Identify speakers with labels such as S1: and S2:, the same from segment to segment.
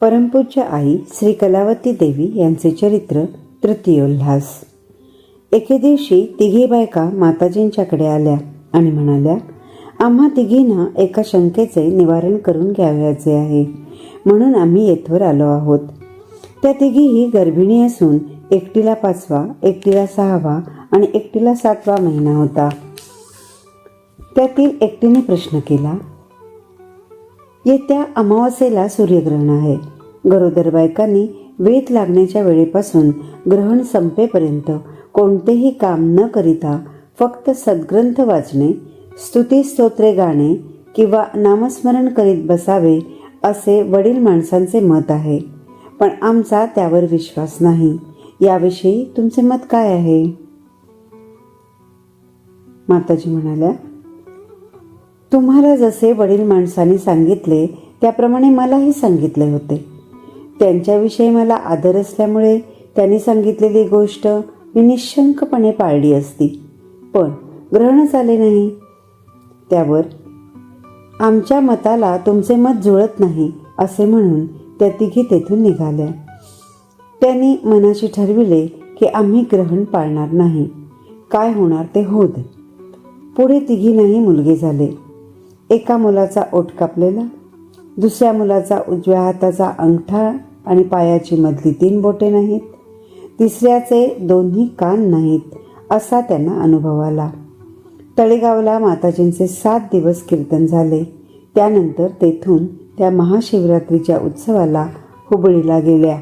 S1: परमपूज्य आई श्री कलावती देवी यांचे चरित्र तृतीयोल्हास. एके दिवशी तिघी बायका माताजींच्याकडे आल्या आणि म्हणाल्या आम्हा तिघींना एका शंकेचे निवारण करून घ्यावयाचे आहे. म्हणून आम्ही येथवर आलो आहोत. त्या तिघीही गर्भिणी असून एकटीला पाचवा एकटीला सहावा आणि एकटीला सातवा महिना होता. त्यातील एकटीने प्रश्न केला येत्या अमावास्येला सूर्यग्रहण आहे. गरोदर बायकांनी वेध लागण्याच्या वेळेपासून ग्रहण संपेपर्यंत कोणतेही काम न करिता फक्त सद्ग्रंथ वाचणे स्तुतीस्तोत्रे गाणे किंवा नामस्मरण करीत बसावे असे वडील माणसांचे मत आहे. पण आमचा त्यावर विश्वास नाही. याविषयी तुमचे मत काय आहे? माताजी म्हणाल्या तुम्हाला जसे वडील माणसांनी सांगितले त्याप्रमाणे मलाही सांगितले होते. त्यांच्याविषयी मला आदर असल्यामुळे त्यांनी सांगितलेली गोष्ट मी निशंकपणे पाळली असती. पण ग्रहणच आले नाही. त्यावर आमच्या मताला तुमचे मत जुळत नाही असे म्हणून त्या तिघी तेथून निघाल्या. त्यांनी मनाशी ठरविले की आम्ही ग्रहण पाळणार नाही. काय होणार ते होत पुढे पुढे तिघींनाही मुलगे झाले. एका मुलाचा ओठ कापलेला दुसऱ्या मुलाचा उजव्या हाताचा अंगठा आणि पायाची मधली तीन बोटे नाहीत तिसऱ्याचे दोन्ही कान नाहीत असा त्यांना अनुभव आला. तळेगावला माताजींचे सात दिवस कीर्तन झाले. त्यानंतर तेथून त्या महाशिवरात्रीच्या उत्सवाला हुबळीला गेल्या.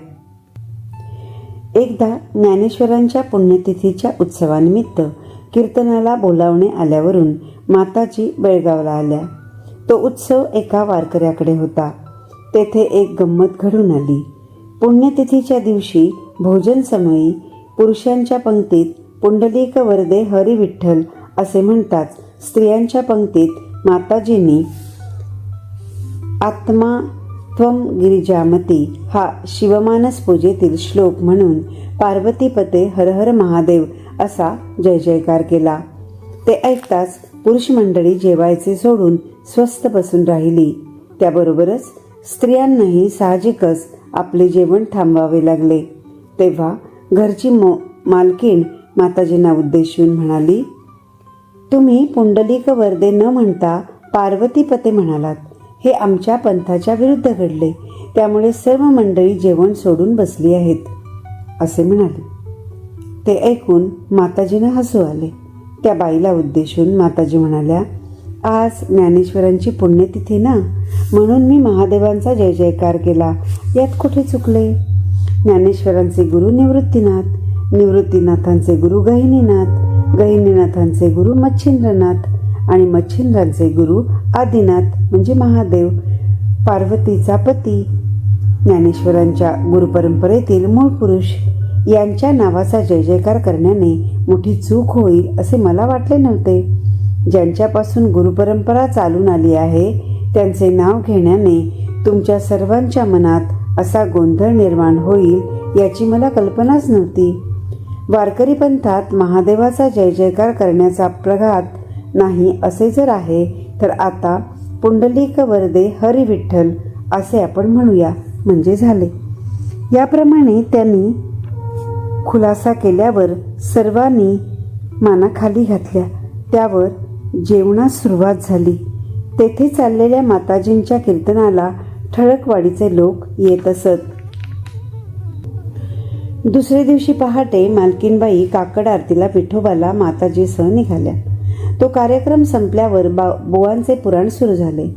S1: एकदा ज्ञानेश्वरांच्या पुण्यतिथीच्या उत्सवानिमित्त कीर्तनाला बोलावणे आल्यावरून माताजी बेळगावला आल्या. तो उत्सव एका वारकऱ्याकडे होता. तेथे एक गंमत घडून आली. पुण्यतिथीच्या दिवशी भोजन समयी पुरुषांच्या पंक्तीत पुंडलिक वरदे हरी विठ्ठल असे म्हणताच स्त्रियांच्या पंक्तीत माताजींनी आत्मा त्वम गिरिजामती हा शिवमानस पूजेतील श्लोक म्हणून पार्वतीपते हर हर महादेव असा जय जयकार केला. ते ऐकताच पुरुष मंडळी जेवायचे सोडून स्वस्थ बसून राहिली. त्याबरोबरच स्त्रियांनाही साहजिकच आपले जेवण थांबवावे लागले. तेव्हा घरची मो मालकीण माताजींना उद्देशून म्हणाली तुम्ही पुंडलिक वर्दे न म्हणता पार्वतीपते म्हणालात. हे आमच्या पंथाच्या विरुद्ध घडले. त्यामुळे सर्व मंडळी जेवण सोडून बसली आहेत. असे म्हणाले. ते ऐकून माताजींना हसू आले. त्या बाईला उद्देशून माताजी म्हणाल्या आज ज्ञानेश्वरांची पुण्यतिथी ना? म्हणून मी महादेवांचा जय जयकार केला. यात कुठे चुकले? ज्ञानेश्वरांचे गुरु निवृत्तीनाथ निवृत्तीनाथांचे गुरु गहिनीनाथ गहिनीनाथांचे गुरु मच्छिंद्रनाथ आणि मच्छिंद्रांचे गुरु आदिनाथ म्हणजे महादेव पार्वतीचा पती. ज्ञानेश्वरांच्या गुरुपरंपरेतील मूळ पुरुष यांच्या नावाचा जय जयकार करण्याने मोठी चूक होईल असे मला वाटले नव्हते. ज्यांच्यापासून गुरुपरंपरा चालून आली आहे त्यांचे नाव घेण्याने तुमच्या सर्वांच्या मनात असा गोंधळ निर्माण होईल याची मला कल्पनाच नव्हती. वारकरी पंथात महादेवाचा जय जयकार करण्याचा प्रघात नाही असे जर आहे तर आता पुंडलिक वरदे हरी विठ्ठल असे आपण म्हणूया म्हणजे झाले. याप्रमाणे त्यांनी खुलासा केल्यावर सर्वांनी माना खाली घातल्या. त्यावर जेवणास सुरुवात झाली. तेथे चाललेल्या माताजींच्या कीर्तनाला ठळकवाडीचे लोक येत असत. दुसरे दिवशी पहाटे मालकीनबाई काकड आरतीला पिठोबाला माताजीसह निघाल्या. तो कार्यक्रम संपल्यावर बा बुवांचे पुराण सुरू झाले.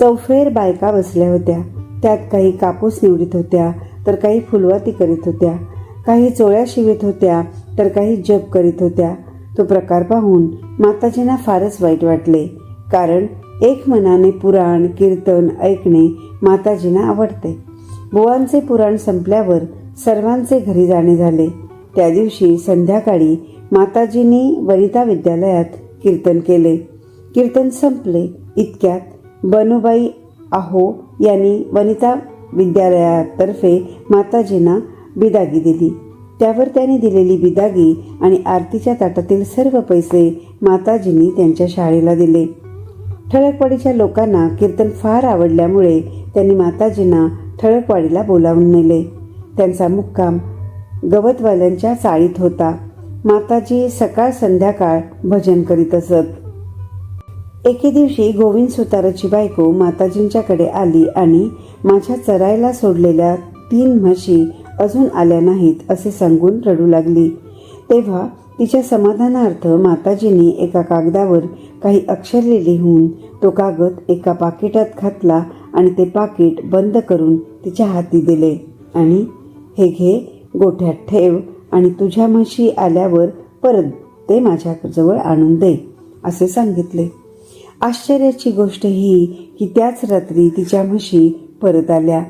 S1: चौफेर बायका बसल्या होत्या. त्यात काही कापूस निवडीत होत्या तर काही फुलवाती करीत होत्या. काही चोळ्या शिवित होत्या तर काही जप करीत होत्या. तो प्रकार पाहून माताजींना फारच वाईट वाटले. कारण एक मनाने पुराण कीर्तन ऐकणे माताजींना आवडते. बुवांचे पुराण संपल्यावर सर्वांचे घरी जाणे झाले. त्या दिवशी संध्याकाळी माताजींनी वनिता विद्यालयात कीर्तन केले. कीर्तन संपले. इतक्यात बनूबाई आहो यांनी वनिता विद्यालयातर्फे माताजींना बिदागी दिली. त्यावर त्याने दिलेली बिदागी आणि आरतीच्या ताटातील सर्व पैसे माताजींनी त्यांच्या शाळेला दिले. ठळकवाडीच्या लोकांना कीर्तन फार आवडल्यामुळे त्यांनी माताजींना ठळकवाडीला बोलावून नेले. त्यांचा मुक्काम गवतवाल्यांच्या चाळीत होता. माताजी सकाळ संध्याकाळ भजन करीत असत. एके दिवशी गोविंद सुताराची बायको माताजींच्याकडे आली आणि माझ्या चरायला सोडलेल्या तीन म्हशी अजून आल्या नाहीत असे सांगून रडू लागली. तेव्हा तिच्या समाधानार्थ माताजींनी एका कागदावर काही अक्षरे लिहून तो कागद एका पाकिटात घातला आणि ते पाकिट बंद करून तिच्या हाती दिले. आणि हे घे गोठ्यात ठेव आणि तुझ्या म्हशी आल्यावर परत ते माझ्याजवळ आणून दे असे सांगितले. आश्चर्याची गोष्ट ही की त्याच रात्री तिच्या म्हशी परत आल्या.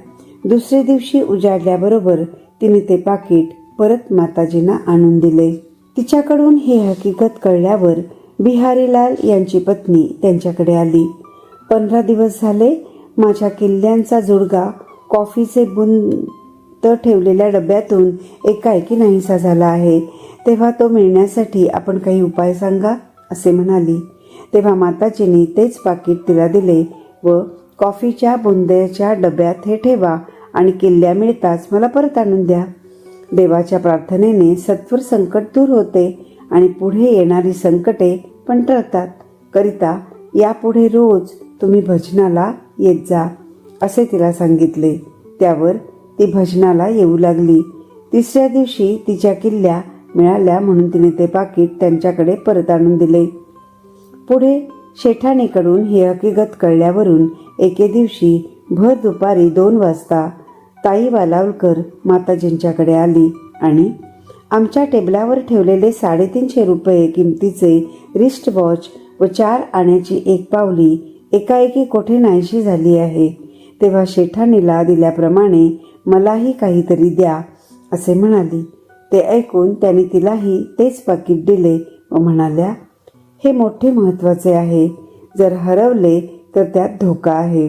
S1: दुसऱ्या दिवशी उजाडल्याबरोबर तिने ते पाकिट परत माताजींना आणून दिले. तिच्याकडून ही हकीकत कळल्यावर बिहारीलाल यांची पत्नी त्यांच्याकडे आली. पंधरा दिवस झाले माझ्या किल्ल्यांचा जुडगा कॉफीचे बुंद ठेवलेल्या डब्यातून एकाएकी नाहीसा झाला आहे. तेव्हा तो मिळण्यासाठी आपण काही उपाय सांगा असे म्हणाली. तेव्हा माताजींनी तेच पाकिट तिला दिले व कॉफीच्या बुंद्याच्या डब्यात हे ठेवा आणि किल्ल्या मिळताच मला परत आणून द्या. देवाच्या प्रार्थनेने सत्वर संकट दूर होते आणि पुढे येणारी संकटे पण टळतात. करिता यापुढे रोज तुम्ही भजनाला येत जा असे तिला सांगितले. त्यावर ती भजनाला येऊ लागली. तिसऱ्या दिवशी तिच्या किल्ल्या मिळाल्या म्हणून तिने ते पाकिट त्यांच्याकडे परत आणून दिले. पुढे शेठाणीकडून ही हकीकत कळल्यावरून एके दिवशी भर दुपारी दोन वाजता ताई वालावलकर माताजींच्याकडे आली आणि आमच्या टेबलावर ठेवलेले साडेतीनशे रुपये किमतीचे रिस्ट वॉच व चार आण्याची एक पावली एकाएकी कोठे नाहीशी झाली आहे. तेव्हा शेठाणीला दिल्याप्रमाणे मलाही काहीतरी द्या असे म्हणाली. ते ऐकून त्यांनी तिलाही तेच पाकिट दिले व म्हणाल्या हे मोठे महत्त्वाचे आहे. जर हरवले तर त्यात धोका आहे.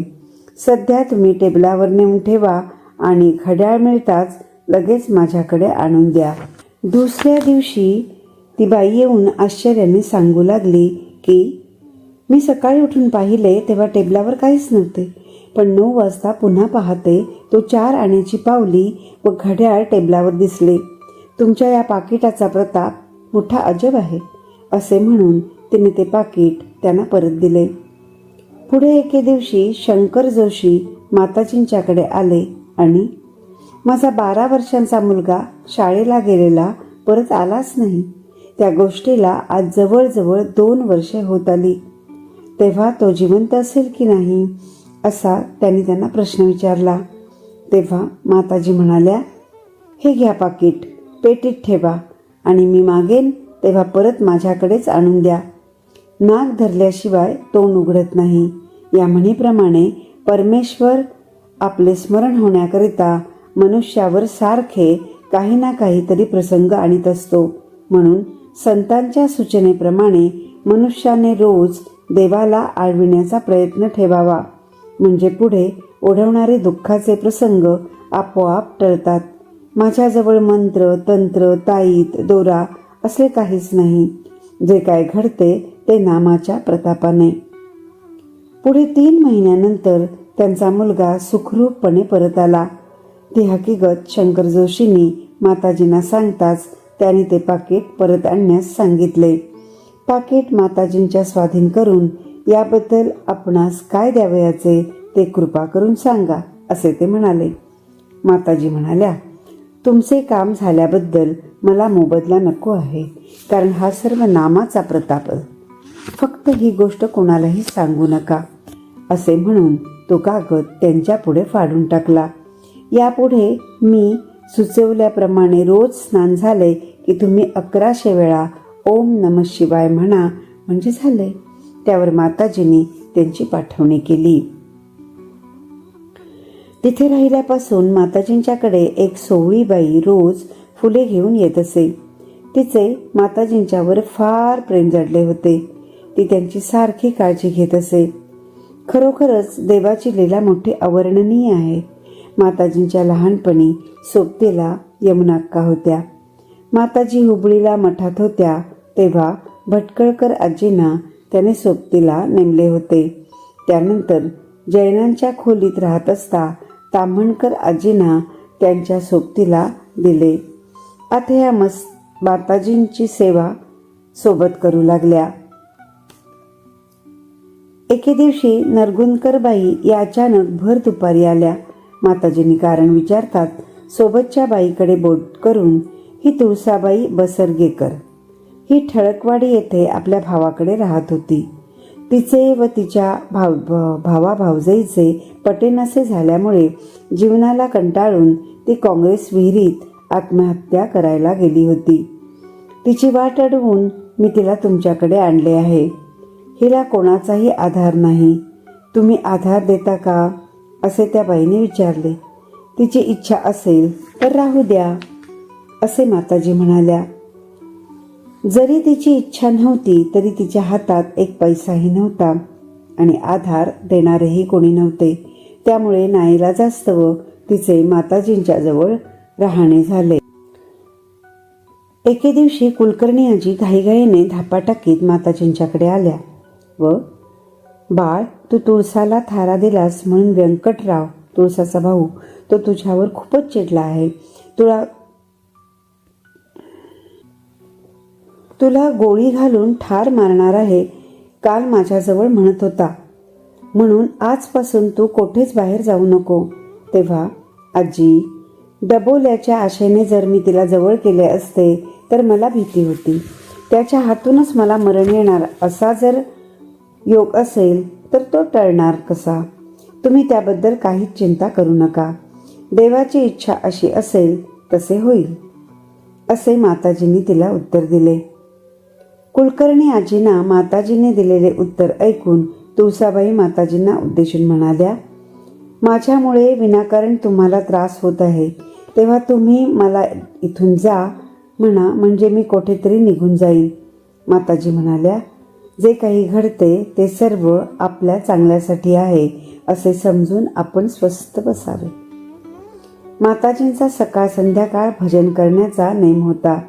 S1: सध्या तुम्ही टेबलावर नेऊन ठेवा आणि घड्याळ मिळताच लगेच माझ्याकडे आणून द्या. दुसऱ्या दिवशी ती बाई येऊन आश्चर्याने सांगू लागली की मी सकाळी उठून पाहिले तेव्हा टेबलावर काहीच नव्हते पण नऊ वाजता पुन्हा पाहते तो चार आण्याची पावली व घड्याळ टेबलावर दिसले. तुमच्या या पाकिटाचा प्रताप मोठा अजब आहे असे म्हणून तिने ते पाकिट त्यांना परत दिले. पुढे एके दिवशी शंकर जोशी माताजींच्याकडे आले. आणि माझा बारा वर्षांचा मुलगा शाळेला गेलेला परत आलाच नाही. त्या गोष्टीला आज जवळजवळ दोन वर्षे होत आली. तेव्हा तो जिवंत असेल की नाही असा त्यांनी त्यांना प्रश्न विचारला. तेव्हा माताजी म्हणाल्या हे घ्या पाकिट पेटीत ठेवा आणि मी मागेन तेव्हा परत माझ्याकडेच आणून द्या. नाक धरल्याशिवाय तोंड उघडत नाही. या म्हणीप्रमाणे परमेश्वर आपले स्मरण होण्याकरिता मनुष्यावर सारखे काही ना काहीतरी प्रसंग आणीत असतो. म्हणून संतांच्या सूचनेप्रमाणे मनुष्याने रोज देवाला आळविण्याचा प्रयत्न ठेवावा. म्हणजे पुढे ओढवणारे दुःखाचे प्रसंग आपोआप टळतात. माझ्याजवळ मंत्र तंत्र ताईत दोरा असले काहीच नाही. जे काय घडते ते नामाच्या प्रतापाने. पुढे तीन महिन्यानंतर त्यांचा मुलगा सुखरूपपणे परत आला. ती हकीकत शंकर जोशींनी माताजींना सांगताच त्यांनी ते पाकिट परत आणण्यास सांगितले. पाकिट माताजींच्या स्वाधीन करून याबद्दल आपणास काय द्यावयाचे ते कृपा करून सांगा असे ते म्हणाले. माताजी म्हणाल्या तुमचे काम झाल्याबद्दल मला मोबदला नको आहे कारण हा सर्व नामाचा प्रताप फक्त ही गोष्ट कोणालाही सांगू नका. असे म्हणून तो कागद त्यांच्या पुढे फाडून टाकला. यापुढे मी सुचवल्याप्रमाणे रोज स्नान झाले की तुम्ही अकराशे वेळा ओम नम शिवाय म्हणा म्हणजे झाले. त्यावर माताजींनी त्यांची पाठवणी केली. तिथे राहिल्यापासून माताजींच्याकडे एक सोवळी बाई रोज फुले घेऊन येत असे. तिचे माताजींच्यावर फार प्रेम जडले होते. ती त्यांची सारखी काळजी घेत असे. खरोखरच देवाची लीला मोठी अवर्णनीय आहे. माताजींच्या लहानपणी सोबतीला यमुनाक्का होत्या. माताजी हुबळीला मठात होत्या तेव्हा भटकळकर आजींना त्याने सोबतीला नेमले होते. त्यानंतर जैनांच्या खोलीत राहत असता ताम्हणकर आजींना त्यांच्या सोबतीला दिले. आता ह्या मस माताजींची सेवा सोबत करू लागल्या. एके दिवशी नरगुणकरबाई या अचानक भर दुपारी आल्या. माताजींनी कारण विचारतात सोबतच्या बाईकडे बोट करून ही तुळसाबाई बसरगेकर. ही ठळकवाडी येथे आपल्या भावाकडे राहत होती. तिचे व तिच्या भाव भ- भावा भावजाईचे पटेनसे झाल्यामुळे जीवनाला कंटाळून ती काँग्रेस विहिरीत आत्महत्या करायला गेली होती. तिची वाट अडवून मी तिला तुमच्याकडे आणले आहे. हिला कोणाचाही आधार नाही. तुम्ही आधार देता का? असे त्या बाईने विचारले. तिची इच्छा असेल तर राहू द्या असे माताजी म्हणाल्या. जरी तिची इच्छा नव्हती तरी तिच्या हातात एक पैसाही नव्हता आणि आधार देणारेही कोणी नव्हते. त्यामुळे नाईला जास्त व तिचे माताजींच्या जवळ राहणे झाले. एके दिवशी कुलकर्णी आजी घाईघाईने धापा टाकीत माताजींच्याकडे आल्या. व बाळ तू तुळसाला थारा दिलास म्हणून व्यंकटराव तुळसाचा भाऊ तो तुझ्यावर खूपच चिडला आहे. तुला तुला गोळी घालून ठार मारणार आहे काल माझ्याजवळ म्हणत होता. म्हणून आजपासून तू कोठेच बाहेर जाऊ नको. तेव्हा आजी डबोल्याच्या आशेने जर मी तिला जवळ केले असते तर मला भीती होती. त्याच्या हातूनच मला मरण येणार. असा जर योग असेल तर तो टळणार कसा? तुम्ही त्याबद्दल काहीच चिंता करू नका. देवाची इच्छा अशी असेल तसे होईल. असे माताजींनी तिला उत्तर दिले. कुलकर्णी आजींना माताजींनी दिलेले उत्तर ऐकून तुळसाबाई माताजींना उद्देशून म्हणाल्या माझ्यामुळे विनाकारण तुम्हाला त्रास होत आहे. तेव्हा तुम्ही मला इथून जा म्हणा म्हणजे मी कुठेतरी निघून जाईन. माताजी म्हणाल्या जे काही घडते ते सर्व आपल्या चांगल्यासाठी आहे असे समजून आपण स्वस्थ बसावे. माताजींचा सकाळ संध्याकाळ भजन करण्याचा नेम होता.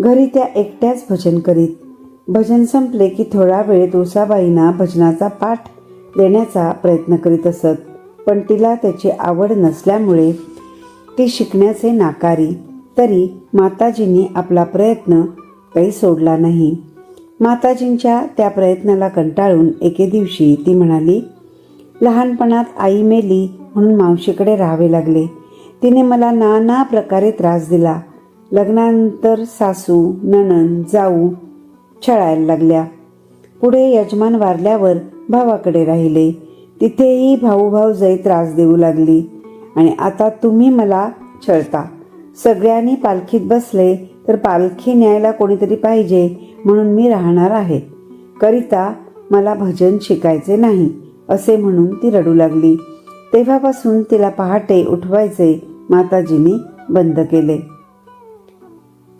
S1: घरी त्या एकट्याच भजन करीत. भजन संपले की थोडा वेळ तुळसाबाईंना भजनाचा पाठ देण्याचा प्रयत्न करीत असत पण तिला त्याची आवड नसल्यामुळे ती शिकण्याचे नाकारी तरी माताजींनी आपला प्रयत्न काही सोडला नाही. माताजींच्या त्या प्रयत्नाला कंटाळून एके दिवशी ती म्हणाली लहानपणात आई मेली म्हणून मावशीकडे राहावे लागले. तिने मला नाना प्रकारे त्रास दिला. लग्नानंतर सासू नणन जाऊ छळायला लागल्या. पुढे यजमान वारल्यावर भावाकडे राहिले. तिथेही भाऊभाऊ भाऊजाई त्रास देऊ लागली. आणि आता तुम्ही मला छळता. सगळ्यांनी पालखीत बसले तर पालखी न्यायला कोणीतरी पाहिजे. म्हणून मी राहणार आहे. करिता मला भजन शिकायचे नाही असे म्हणून ती रडू लागली. तेव्हापासून तिला पहाटे उठवायचे माताजींनी बंद केले.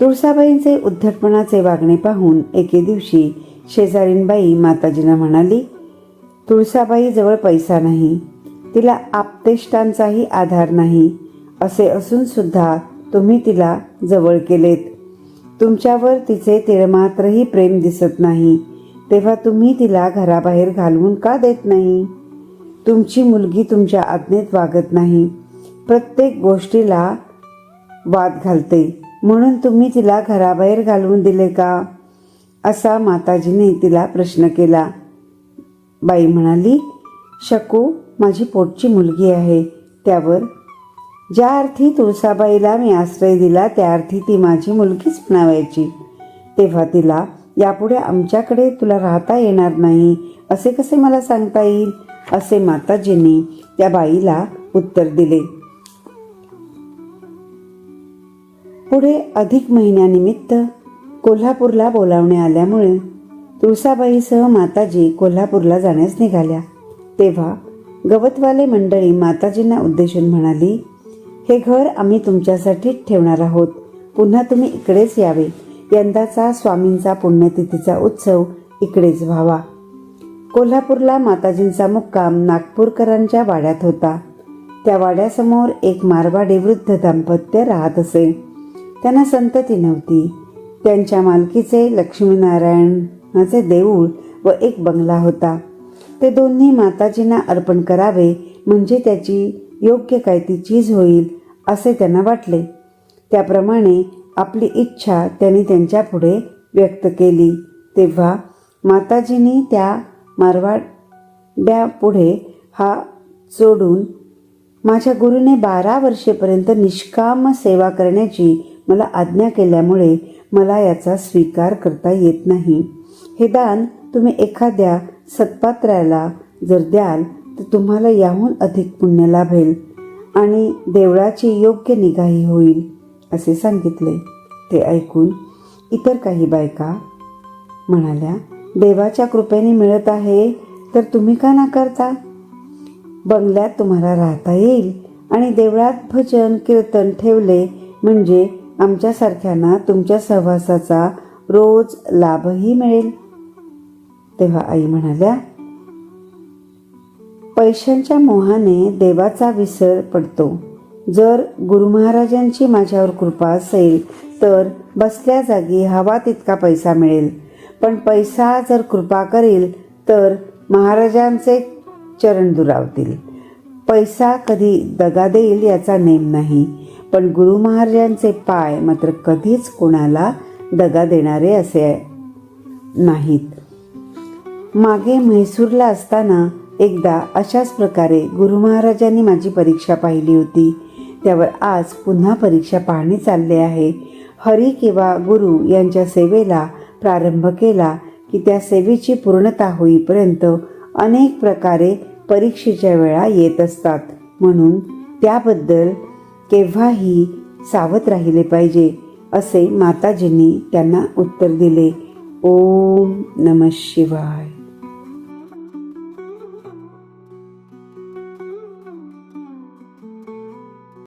S1: तुळसाबाईंचे उद्धटपणाचे वागणे पाहून एके दिवशी शेजारीनबाई माताजींना म्हणाली तुळसाबाई जवळ पैसा नाही तिला आपतेष्टांचाही आधार नाही असे असून सुद्धा तुम्ही तिला जवळ केलेत. तुमच्यावर तिचे तिळमात्रही प्रेम दिसत नाही. तेव्हा तुम्ही तिला घराबाहेर घालवून का देत नाही? तुमची मुलगी तुमच्या आज्ञेत वागत नाही. प्रत्येक गोष्टीला वाद घालते. म्हणून तुम्ही तिला घराबाहेर घालवून दिले का? असा माताजीने तिला प्रश्न केला. बाई म्हणाली शकू माझी पोटची मुलगी आहे. त्यावर ज्या अर्थी तुळसाबाईला मी आश्रय दिला त्या अर्थी ती माझी मुलगीच म्हणावायची. तेव्हा तिला यापुढे आमच्याकडे तुला राहता येणार नाही असे कसे मला सांगता येईल? असे माताजींनी त्या बाईला उत्तर दिले. पुढे अधिक महिन्यानिमित्त कोल्हापूरला बोलावणे आल्यामुळे तुळसाबाईसह माताजी कोल्हापूरला जाण्यास निघाल्या. तेव्हा गवतवाले मंडळी माताजींना उद्देशून म्हणाली हे घर आम्ही तुमच्यासाठीच ठेवणार आहोत. पुन्हा तुम्ही इकडेच यावे. यंदाचा स्वामींचा पुण्यतिथीचा उत्सव इकडेच व्हावा. कोल्हापूरला माताजींचा मुक्काम नागपूरकरांच्या वाड्यात होता. त्या वाड्यासमोर एक मारवाडी वृद्ध दाम्पत्य राहत असे. त्यांना संतती नव्हती. त्यांच्या मालकीचे लक्ष्मीनारायणाचे देऊळ व एक बंगला होता. ते दोन्ही माताजींना अर्पण करावे म्हणजे त्याची योग्य काय ती चीज होईल असे त्यांना वाटले. त्याप्रमाणे आपली इच्छा त्यांनी त्यांच्या पुढे व्यक्त केली. तेव्हा माताजींनी त्या मारवाड्यापुढे हा जोडून माझ्या गुरुने बारा वर्षेपर्यंत निष्काम सेवा करण्याची मला आज्ञा केल्यामुळे मला याचा स्वीकार करता येत नाही. हे दान तुम्ही एखाद्या सत्पात्राला जर द्याल तर तुम्हाला याहून अधिक पुण्य लाभेल. आणि देवळाची योग्य निगाही होईल असे सांगितले. ते ऐकून इतर काही बायका म्हणाल्या देवाच्या कृपेने मिळत आहे तर तुम्ही का नाकारता? बंगल्यात तुम्हाला राहता येईल आणि देवळात भजन कीर्तन ठेवले म्हणजे आमच्यासारख्यांना तुमच्या सहवासाचा रोज लाभही मिळेल. तेव्हा आई म्हणाल्या पैशांच्या मोहाने देवाचा विसर पडतो. जर गुरु महाराजांची माझ्यावर कृपा असेल तर बसल्या जागी हवा तितका पैसा मिळेल. पण पैसा जर कृपा करेल तर महाराजांचे चरण दुरावतील. पैसा कधी दगा देईल याचा नेम नाही पण गुरु महाराजांचे पाय मात्र कधीच कोणाला दगा देणारे असे नाहीत. मागे म्हैसूरला असताना एकदा अशाच प्रकारे गुरु महाराजांनी माझी परीक्षा पाहिली होती. त्यावर आज पुन्हा परीक्षा पाहणे चालले आहे. हरी किंवा गुरु यांच्या सेवेला प्रारंभ केला की त्या सेवेची पूर्णता होईपर्यंत अनेक प्रकारे परीक्षेच्या वेळा येत असतात. म्हणून त्याबद्दल केव्हाही सावध राहिले पाहिजे असे माताजींनी त्यांना उत्तर दिले. ओम नम शिवाय.